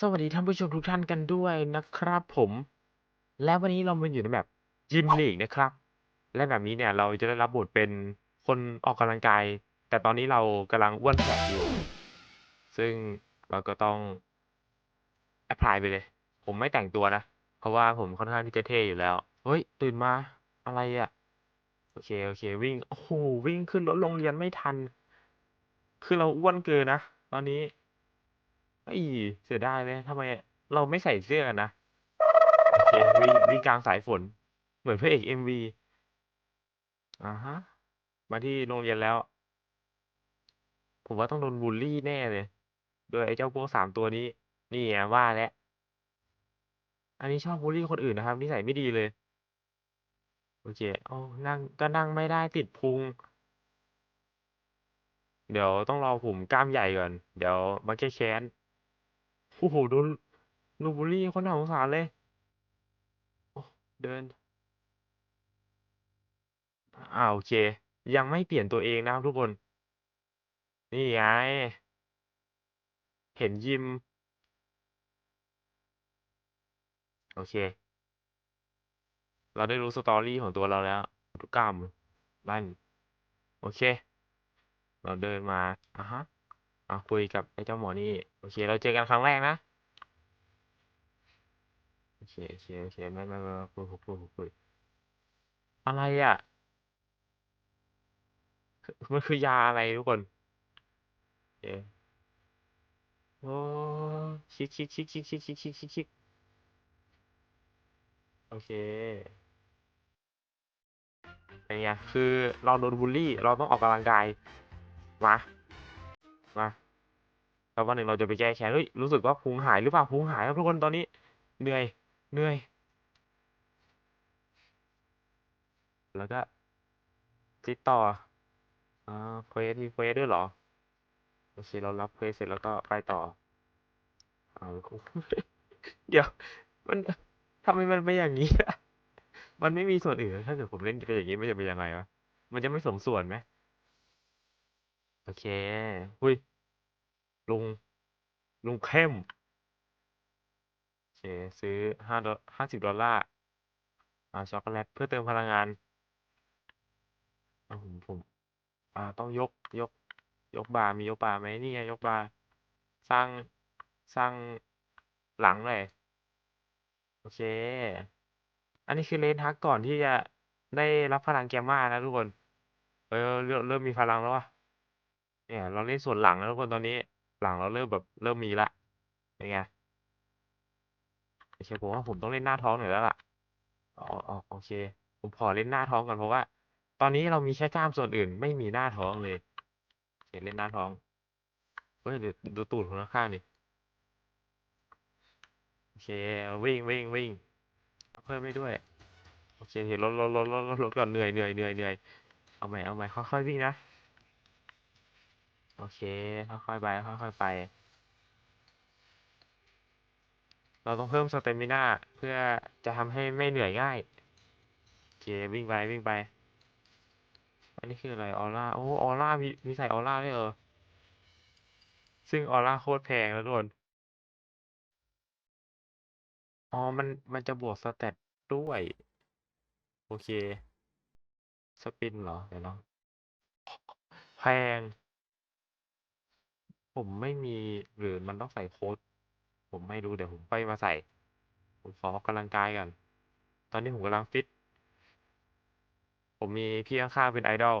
สวัสดีท่านผู้ชมทุกท่านกันด้วยนะครับผม และวันนี้เรามาอยู่ในแบบยิมลีกนะครับ และแบบนี้เนี่ยเราจะได้รับบทเป็นคนออกกำลังกาย แต่ตอนนี้เรากำลังอ้วนแฝดอยู่ ซึ่งเราก็ต้องแอพพลายไปเลย ผมไม่แต่งตัวนะ เพราะว่าผมค่อนข้างที่จะเท่อยู่แล้ว เฮ้ย ตื่นมาอะไรอะ่ะ โอเค โอเค วิ่ง โอ้โหวิ่งขึ้นรถโรงเรียนไม่ทัน คือเราอ้วนเกินนะ ตอนนี้ เอ้ยเสียดายเลยทำไมเราไม่ใส่เสื้อนะโอเควิ่งวิ่งกลางสายฝน เหมือนพระเอกเอ็มวีอ่าฮะ มาที่โรงเรียนแล้ว ผมว่าต้องโดนบูลลี่แน่เลย โดยไอ้เจ้าพวกสามตัวนี้ นี่ไงว่าแล้ว อันนี้ชอบบูลลี่คนอื่นนะครับ นิสัยไม่ดีเลย โอเคเอ้นั่งก็นั่งไม่ได้ติดพุง เดี๋ยวต้องรอผมกล้ามใหญ่ก่อน เดี๋ยวมาแก้แค้น โอ้โหโดนโดนบูลลี่คนน่าสงสารเลย เดินอ่าโอเค ยังไม่เปลี่ยนตัวเองนะครับทุกคน นี่ไง เห็นยิม โอเค เราได้รู้สตอรี่ของตัวเราแล้วทุกกรรมบ้านโอเค เราเดินมาอะฮะ อะคุยกับไอ้เจ้าหมอนี่โอเค เราเจอกันครั้งแรกนะโอเคโอเคโอเคไม่ไม่ไม่คุยคุยคุยคุยอะไรอะมันคือยาอะไรทุกคนโอเคโอ้ชิคชิคชิคชิคชิคชิคชิคชิคชิคโอเคเป็นไงคือเราโดนบูลลี่ เราต้องออกกำลังกาย มา มาแล้ววันหนึ่งเราจะไปแก้แค้นเฮ้ยรู้สึกว่าพุงหายหรือเปล่าพุงหายครับทุกคนตอนนี้ เหนื่อย เหนื่อย แล้วก็ติดต่ออ่าเควสมีเควสด้วยเหรอโอเคเรารับเควสเสร็จแล้วก็ไปต่อเอาเดี๋ยว มันทำไมมันเป็นอย่างนี้อะมันไม่มีส่วนอื่นถ้าเกิดผมเล่นเป็นอย่างนี้มันจะเป็นยังไงวะ มันจะไม่สมส่วนไหม โอเคหุยลุง ลุงเข้ม โอเค ซื้อห้าดอห้าสิบดอลลาร์ อ่า ช็อกโกแลต เพื่อเติมพลังงานอ่าผมผม อ่า ต้องยก ยก ยกบาร์ มียกบาร์ไหมนี่ไงยกบาร์ สร้าง สร้างหลังเลย โอเค อันนี้คือเลนทักก่อนที่จะได้รับพลังแกมมานะทุกคน เออเริ่มเริ่มมีพลังแล้ววะ เนี่ย เราเล่นส่วนหลังแล้วทุกคนตอนนี้ หลังเราเริ่มแบบเริ่มมีละเป็นไงโอเคผมว่าผมต้องเล่นหน้าท้องหน่อยแล้วล่ะอ๋อโอเค ผมขอเล่นหน้าท้องก่อนเพราะว่า ตอนนี้เรามีแค่กล้ามส่วนอื่น ไม่มีหน้าท้องเลยโอเคเล่นหน้าท้องเฮ้ยเดี๋ยวดูตูดคนข้างๆดิโอเควิ่งวิ่งวิ่งเพิ่มได้ด้วยโอเคเห็นลดลดลดลดลดลดก่อนเหนื่อยเหนื่อยเหนื่อยเหนื่อยเอาใหม่เอาใหม่ค่อยๆวิ่งนะ โอเค ค่อยๆไป ค่อยๆไป เราต้องเพิ่มสเตมิน่าเพื่อจะทำให้ไม่เหนื่อยง่าย โอเค วิ่งไป วิ่งไป อันนี้คืออะไร ออร่า โอ้ ออร่า มีมีใส่ออร่าด้วยเออ ซึ่งออร่าโคตรแพงแล้วทุกคนอ๋อ มัน มันจะบวกสเตตด้วย โอเค สปินเหรอ เดี๋ยวลองแพง ผมไม่มีหรือมันต้องใส่โค้ด ผมไม่รู้เดี๋ยวผมไปมาใส่ ผมขอออกกำลังกายกัน ตอนนี้ผมกำลังฟิต ผมมีพี่ข้างๆเป็นไอดอล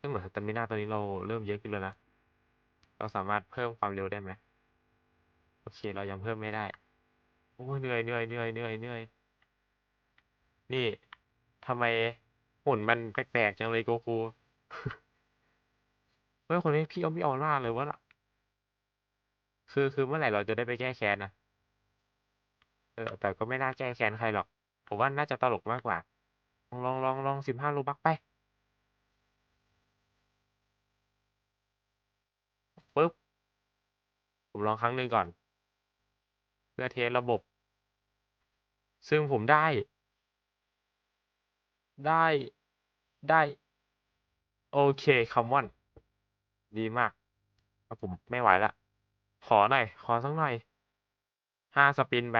ซึ่งเหมือนสเตมิน่าตอนนี้เราเริ่มเยอะขึ้นแล้วนะ เราสามารถเพิ่มความเร็วได้ไหมโอเคเรายังเพิ่มไม่ได้ โอ้เหนื่อยเหนื่อยเหนื่อยเหนื่อยเหนื่อยนี่ทำไมหุ่นมันแปลกๆจังเลยโกคู ฮ้ยคนนี้พี่เอาไม่ออร่าเลยวะล่ะ คือคือเมื่อไหร่เราจะได้ไปแก้แค้นนะเออ แต่ก็ไม่น่าแก้แค้นใครหรอก ผมว่าน่าจะตลกมากกว่า ลองลองลองลองสิบห้ารูบักไปปึ๊บ ผมลองครั้งหนึ่งก่อน เพื่อเทสระบบ ซึ่งผมได้ ได้ได้ โอเคคอมมอน ดีมากอ่ผมไม่ไหวละขอหน่อย ขอสักหน่อยห้าสปินไป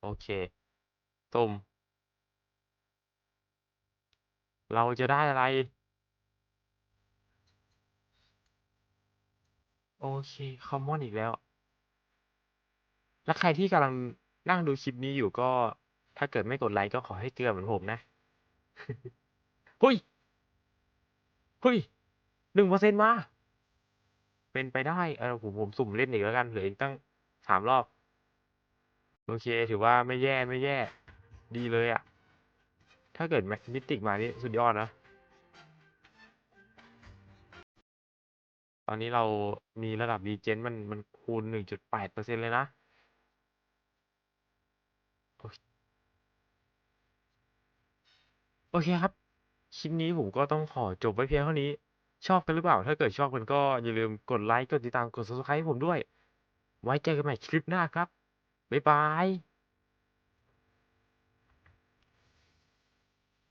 โอเคตุ่ม เราจะได้อะไร โอเค คอมมอนอีกแล้ว แล้วใครที่กำลังนั่งดูคลิปนี้อยู่ก็ ถ้าเกิดไม่กดไลค์ก็ขอให้เกลือเหมือนผมนะ เฮ้ย เฮ้ย หนึ่งเปอร์เซ็นต์มา เป็นไปได้เออผมผมสุ่มเล่นอีกแล้วกันเหลืออีกตั้งสามรอบ โอเค ถือว่าไม่แย่ไม่แย่ ดีเลยอะถ้าเกิดแมมิติกมานี่สุดยอดนะ ตอนนี้เรามีระดับรีเจนมันมันคูณหนึ่งจุดแปดเปอร์เซ็นเลยนะโอเคครับ คลิปนี้ผมก็ต้องขอจบไว้เพียงเท่านี้ ชอบกันหรือเปล่า ถ้าเกิดชอบกันก็อย่าลืมกดไลค์ กดติดตาม กด subscribe ให้ผมด้วย ไว้เจอกันใหม่คลิปหน้าครับ บ๊ายบาย